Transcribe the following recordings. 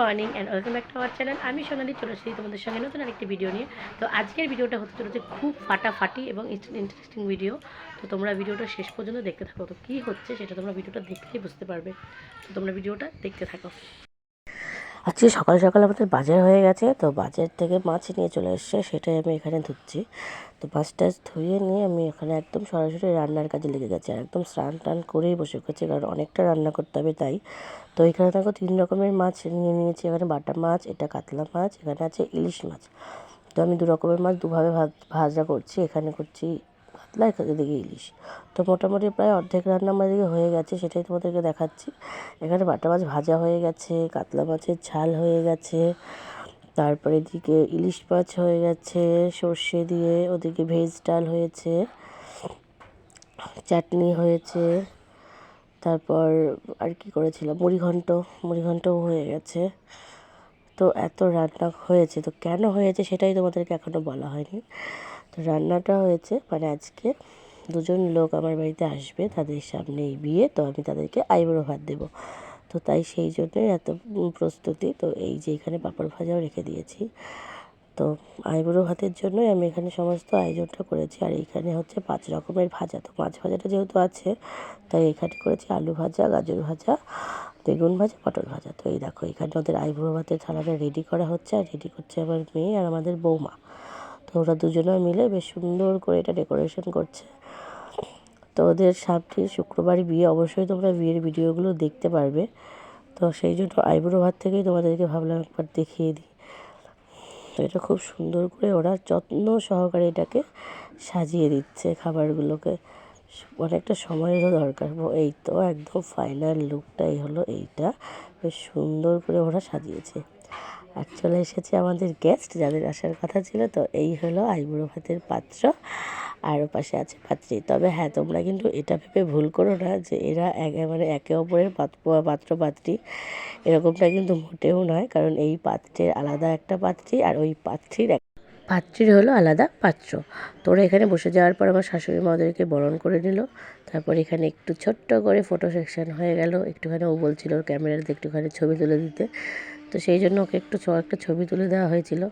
Morning and welcome back to our channel. আমি সোনালি, চলে এসেছি তোমাদের সঙ্গে নতুন আরেকটি ভিডিও নিয়ে। তো আজকের ভিডিওটা হতে চলেছে খুব ফাটাফাটি এবং ইন্টারেস্টিং ভিডিও তো তোমরা ভিডিওটা শেষ পর্যন্ত দেখতে থাকো। তো কী হচ্ছে সেটা তোমরা ভিডিওটা দেখলেই বুঝতে পারবে। তো তোমরা ভিডিওটা দেখতে থাকো। আজকে সকাল সকাল আমাদের বাজার হয়ে গেছে, তো বাজার থেকে মাছ নিয়ে চলে এসছে, সেটাই আমি এখানে ধুচ্ছি। তো মাছ টাছ ধুয়ে নিয়ে আমি এখানে একদম সরাসরি রান্নার কাজে লেগে গেছি আর একদম স্নান টান করেই বসে গেছি, কারণ অনেকটা রান্না করতে হবে তাই। তো এখানে দেখো তিন রকমের মাছ নিয়ে নিয়েছি, এখানে বাটা মাছ, এটা কাতলা মাছ, এখানে আছে ইলিশ মাছ। তো আমি দু রকমের মাছ দুভাবে ভাজ- করছি, এখানে করছি কাতলা দিকে ইলিশ। তো মোটামুটি প্রায় অর্ধেক রান্না আমার দিকে হয়ে গেছে, সেটাই তোমাদেরকে দেখাচ্ছি। এখানে বাটা মাছ ভাজা হয়ে গেছে, কাতলা মাছের ঝাল হয়ে গেছে, তারপরে এদিকে ইলিশ মাছ হয়ে গেছে, সর্ষে দিয়ে ওদিকে ভেজ ডাল হয়েছে, চাটনি হয়েছে, তারপর আর কি করেছিলাম মুড়িঘণ্ট মুড়িঘণ্টও হয়ে গেছে। তো এত রান্না হয়েছে, তো কেন হয়েছে সেটাই তোমাদেরকে এখনও বলা হয়নি। রান্নাটা হয়েছে। মানে আজকে দুজন লোক আমার বাড়িতে আসবে, তাদের সামনে এই বিয়ে, তো আমি তাদেরকে আইবুড়ো ভাত দেবো। তো তাই সেই জন্যই এত প্রস্তুতি, তো এই যে এখানে পাঁপড় ভাজাও রেখে দিয়েছি। তো আইবুড়ো ভাতের জন্যই আমি এখানে সমস্ত আয়োজনটা করেছি। আর এইখানে হচ্ছে পাঁচ রকমের ভাজা। তো মাছ ভাজাটা যেহেতু আছে, তাই এখানে করেছি আলু ভাজা, গাজর ভাজা, বেগুন ভাজা, পটল ভাজা। তো এই দেখো, এখানে ওদের আইবুড়ো ভাতের থালাটা রেডি করা হচ্ছে। আর রেডি করছে আমার মেয়ে আর আমাদের বৌমা। তো ওরা দুজনে মিলে বেশ সুন্দর করে এটা ডেকোরেশন করছে। তো ওদের সামনে শুক্রবার বিয়ে, অবশ্যই তোমরা বিয়ের ভিডিওগুলো দেখতে পারবে। তো সেই জন্য আইবুড়ো ভাত থেকেই তোমাদেরকে ভাবলাম একবার দেখিয়ে দিই। তো এটা খুব সুন্দর করে ওরা যত্ন সহকারে এটাকে সাজিয়ে দিচ্ছে খাবারগুলোকে। অনেকটা সময়েরও দরকার। এই তো একদম ফাইনাল লুকটাই হলো এইটা। বেশ সুন্দর করে ওরা সাজিয়েছে। আর চলে এসেছে আমাদের গেস্ট যাদের আসার কথা ছিল, তো এই হলো আইবুড়ো ভাতের পাত্র, আর পাশে আছে পাত্রী। তবে হ্যাঁ তোমরা কিন্তু এটা ভেবে ভুল করো না যে এরা একেবারে একে অপরের পাত- পাত্র পাত্রী। এরকমটা কিন্তু মোটেও নয়, কারণ এই পাত্রের আলাদা একটা পাত্রী, আর ওই পাত্রীর পাত্রীর হলো আলাদা পাত্র। তো ওরা এখানে বসে যাওয়ার পর আমার শাশুড়ি মা ওদেরকে বরণ করে নিল। তারপর এখানে একটু ছোট্ট করে ফটো সেকশন হয়ে গেল। একটুখানি ও বলছিল ক্যামেরাতে একটুখানি ছবি তুলে দিতে। তো সেই জন্য ওকে একটু একটা ছবি তুলে দেওয়া হয়েছিল।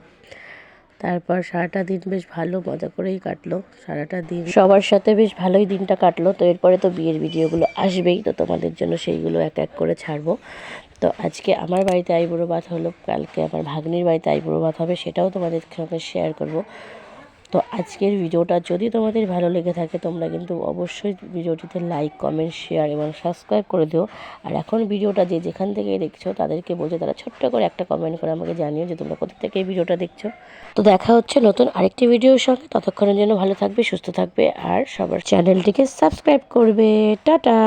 তারপর সারাটা দিন বেশ ভালো মজা করেই কাটলো। সারাটা দিন সবার সাথে বেশ ভালোই দিনটা কাটলো। তো এরপরে তো বিয়ের ভিডিওগুলো আসবেই। তো তোমাদের জন্য সেইগুলো এক এক করে ছাড়বো। তো আজকে আমার বাড়িতে আইবুড়ো ভাত হলো। কালকে আমার ভাগ্নির বাড়িতে আইবুড়ো ভাত হবে। সেটাও তোমাদের সঙ্গে শেয়ার করব। তো আজকের ভিডিওটা যদি তোমাদের ভালো লেগে থাকে, তোমরা কিন্তু অবশ্যই ভিডিওটিতে লাইক কমেন্ট শেয়ার এবং সাবস্ক্রাইব করে দিও। আর এখন ভিডিওটা যে যেখান থেকে দেখছ, তাদেরকে বলছে, তারা ছোট্ট করে একটা কমেন্ট করে আমাকে জানিও যে তোমরা কোথা থেকে এই ভিডিওটা দেখছ। তো দেখা হচ্ছে নতুন আরেকটি ভিডিওর সঙ্গে। ততক্ষণের জন্য ভালো থাকবে, সুস্থ থাকবে, আর সবার চ্যানেলটিকে সাবস্ক্রাইব করবে। টাটা!